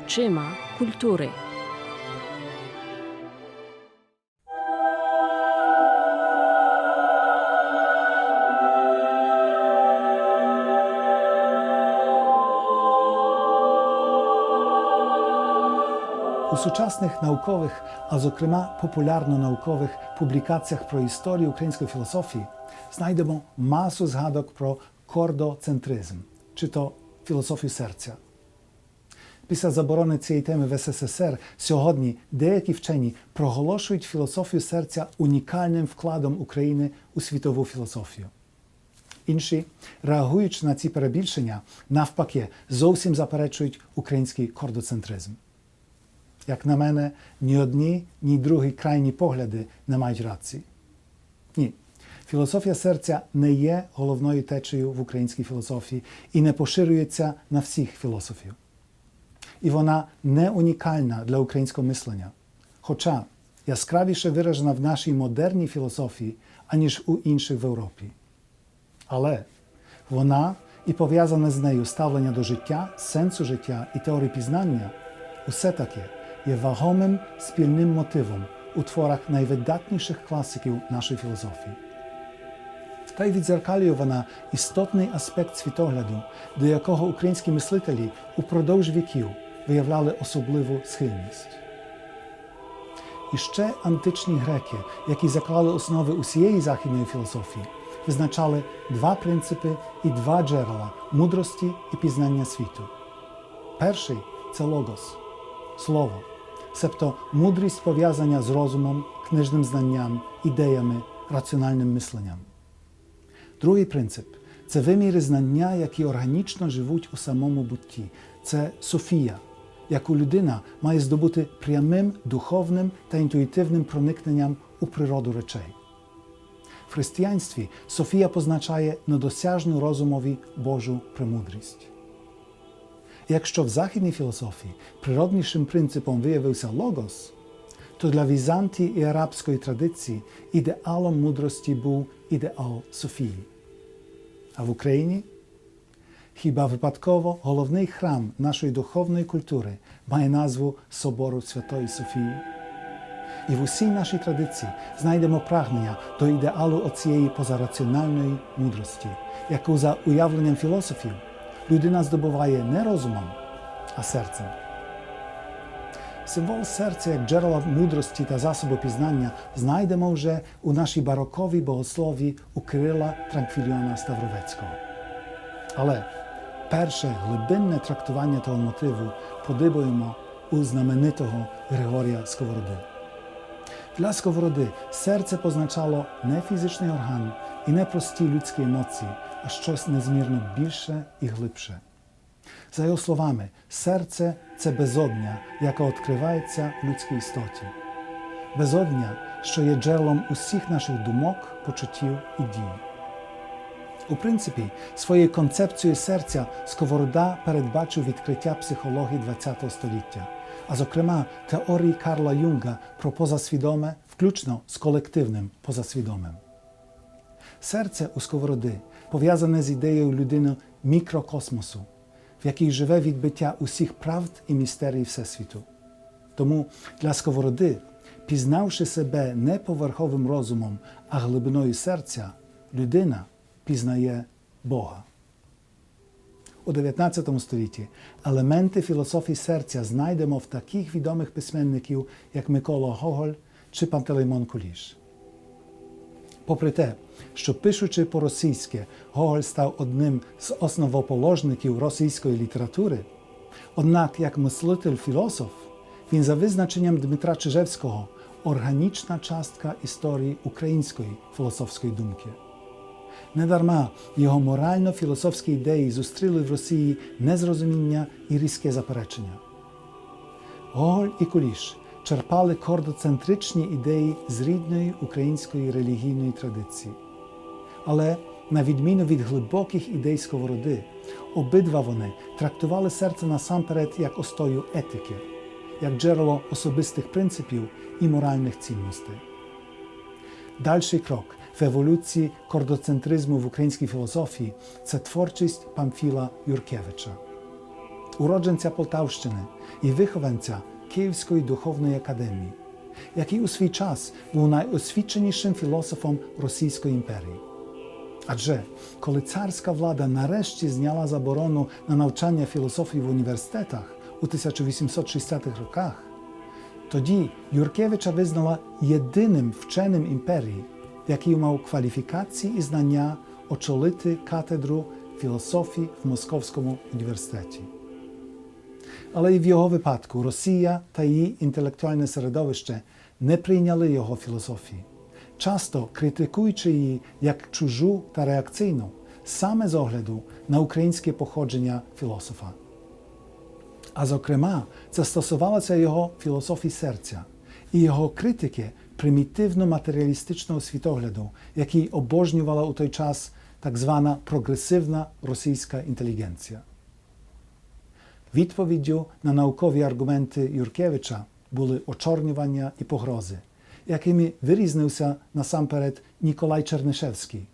oczyma kultury. У сучасних наукових, а зокрема популярно-наукових публікаціях про історію української філософії знайдемо масу згадок про кордоцентризм, чи то філософію серця. Після заборони цієї теми в СССР сьогодні деякі вчені проголошують філософію серця унікальним вкладом України у світову філософію. Інші, реагуючи на ці перебільшення, навпаки, зовсім заперечують український кордоцентризм. Як на мене, ні одні, ні другі крайні погляди не мають рації. Ні. Філософія серця не є головною течею в українській філософії і не поширюється на всіх філософів. І вона не унікальна для українського мислення, хоча яскравіше виражена в нашій модерній філософії, аніж у інших в Європі. Але вона і пов'язане з нею ставлення до життя, сенсу життя і теорії пізнання усе таки є вагомим спільним мотивом у творах найвидатніших класиків нашої філософії. Та й відзеркалює вона істотний аспект світогляду, до якого українські мислителі упродовж віків виявляли особливу схильність. І ще античні греки, які заклали основи усієї західної філософії, визначали два принципи і два джерела мудрості і пізнання світу. Перший це логос, слово, себто мудрість пов'язання з розумом, книжним знанням, ідеями, раціональним мисленням. Другий принцип це виміри знання, які органічно живуть у самому бутті. Це Софія, яку людина має здобути прямим духовним та інтуїтивним проникненням у природу речей. В християнстві Софія позначає недосяжну розумові Божу премудрість. Якщо в західній філософії природнішим принципом виявився логос, то для Візантії і арабської традиції ідеалом мудрості був ідеал Софії. А в Україні хіба випадково головний храм нашої духовної культури має назву Собору Святої Софії? І в усій нашій традиції знайдемо прагнення до ідеалу оцієї позараціональної мудрості, яку за уявленням філософів людина здобуває не розумом, а серцем. Символ серця як джерела мудрості та засобу пізнання знайдемо вже у нашій бароковій богослові у Кирила Транквіліона Ставровецького. Але перше глибинне трактування того мотиву подибуємо у знаменитого Григорія Сковороди. Для Сковороди серце позначало не фізичний орган і не прості людські емоції, а щось незмірно більше і глибше. За його словами, серце це безодня, яка відкривається в людській істоті. Безодня, що є джерелом усіх наших думок, почуттів і дій. У принципі, своєю концепцією серця Сковорода передбачив відкриття психології ХХ століття, а зокрема теорії Карла Юнга про позасвідоме, включно з колективним позасвідомим. Серце у Сковороди пов'язане з ідеєю людини мікрокосмосу, в якій живе відбиття усіх правд і містерій Всесвіту. Тому для Сковороди, пізнавши себе не поверховим розумом, а глибиною серця, людина пізнає Бога. У 19 столітті елементи філософії серця знайдемо в таких відомих письменників, як Микола Гоголь чи Пантелеймон Куліш. Попри те, що пишучи по-російськи, Гоголь став одним з основоположників російської літератури, однак як мислитель-філософ, він за визначенням Дмитра Чижевського органічна частка історії української філософської думки. Недарма його морально-філософські ідеї зустріли в Росії незрозуміння і різке заперечення. Гоголь і Куліш черпали кордоцентричні ідеї з рідної української релігійної традиції. Але, на відміну від глибоких ідей сковороди, обидва вони трактували серце насамперед як остою етики, як джерело особистих принципів і моральних цінностей. Дальший крок в еволюції кордоцентризму в українській філософії це творчість Памфіла Юркевича. уродженця Полтавщини і вихованця Київської духовної академії, який у свій час був найосвіченішим філософом Російської імперії. Адже коли царська влада нарешті зняла заборону на навчання філософії в університетах у 1860-х роках, тоді Юркевича визнала єдиним вченим імперії, який мав кваліфікації і знання очолити катедру філософії в Московському університеті. Але і в його випадку Росія та її інтелектуальне середовище не прийняли його філософії, часто критикуючи її як чужу та реакційну, саме з огляду на українське походження філософа. А зокрема, це стосувалося його філософії серця і його критики примітивно-матеріалістичного світогляду, який обожнювала у той час так звана прогресивна російська інтелігенція. Відповіддю на наукові аргументи Юркевича були очорнювання і погрози, якими вирізнився насамперед Ніколай Чернишевський,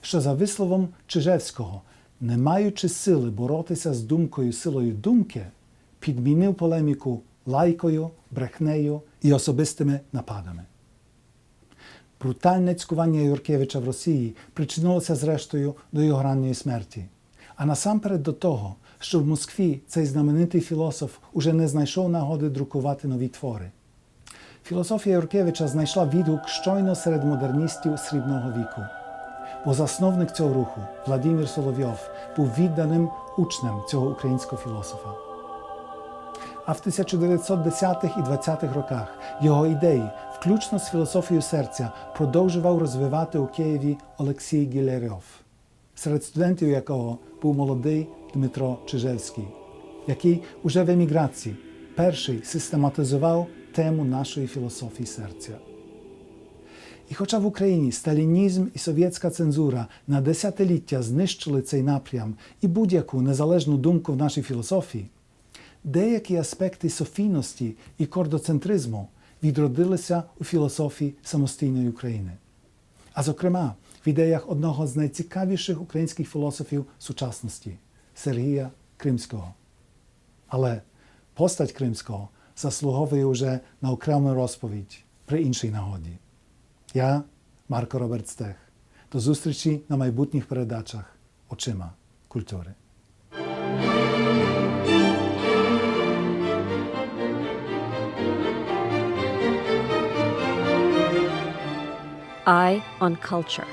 що за висловом Чижевського, не маючи сили боротися з думкою силою думки, підмінив полеміку лайкою, брехнею і особистими нападами. Брутальне цькування Юркевича в Росії причинилося зрештою до його ранньої смерті, а насамперед до того, що в Москві цей знаменитий філософ уже не знайшов нагоди друкувати нові твори. Філософія Юркевича знайшла відгук щойно серед модерністів срібного віку, бо засновник цього руху Владимир Соловйов був відданим учнем цього українського філософа. А в 1910-х і 20-х роках його ідеї, включно з філософією серця, продовжував розвивати у Києві Олексій Гілярьов, серед студентів якого був молодий Дмитро Чижевський, який уже в еміграції перший систематизував тему нашої філософії серця. І хоча в Україні сталінізм і совєтська цензура на десятиліття знищили цей напрям і будь-яку незалежну думку в нашій філософії, деякі аспекти софійності і кордоцентризму відродилися у філософії самостійної України. А зокрема, в ідеях одного з найцікавіших українських філософів сучасності Сергія Кримського. Але постать Кримського заслуговує уже на окрему розповідь при іншій нагоді. Я, Марко Роберт Стех. До зустрічі на майбутніх передачах очима культури. Eye on Culture.